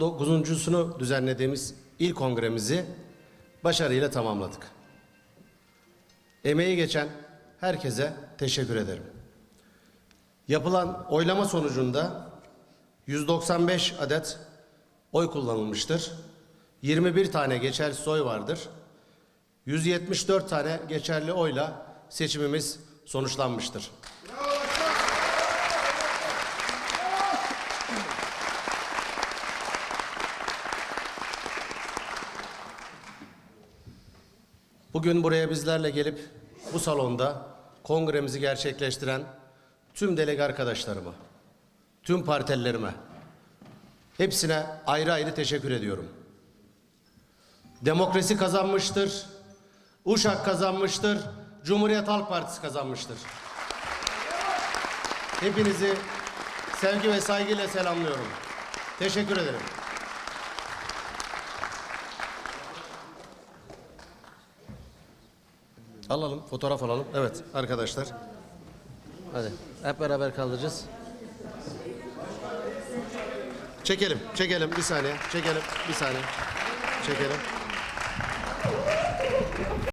Dokuzuncusunu düzenlediğimiz il kongremizi başarıyla tamamladık. Emeği geçen herkese teşekkür ederim. Yapılan oylama sonucunda 195 adet oy kullanılmıştır. 21 tane geçersiz oy vardır. 174 tane geçerli oyla seçimimiz sonuçlanmıştır. Bugün buraya bizlerle gelip bu salonda kongremizi gerçekleştiren tüm delege arkadaşlarıma, tüm partililerime, hepsine ayrı ayrı teşekkür ediyorum. Demokrasi kazanmıştır, Uşak kazanmıştır, Cumhuriyet Halk Partisi kazanmıştır. Hepinizi sevgi ve saygıyla selamlıyorum. Teşekkür ederim. Alalım, fotoğraf alalım. Evet arkadaşlar. Hadi hep beraber kaldıracağız. Çekelim, çekelim bir saniye. Çekelim, bir saniye. Çekelim.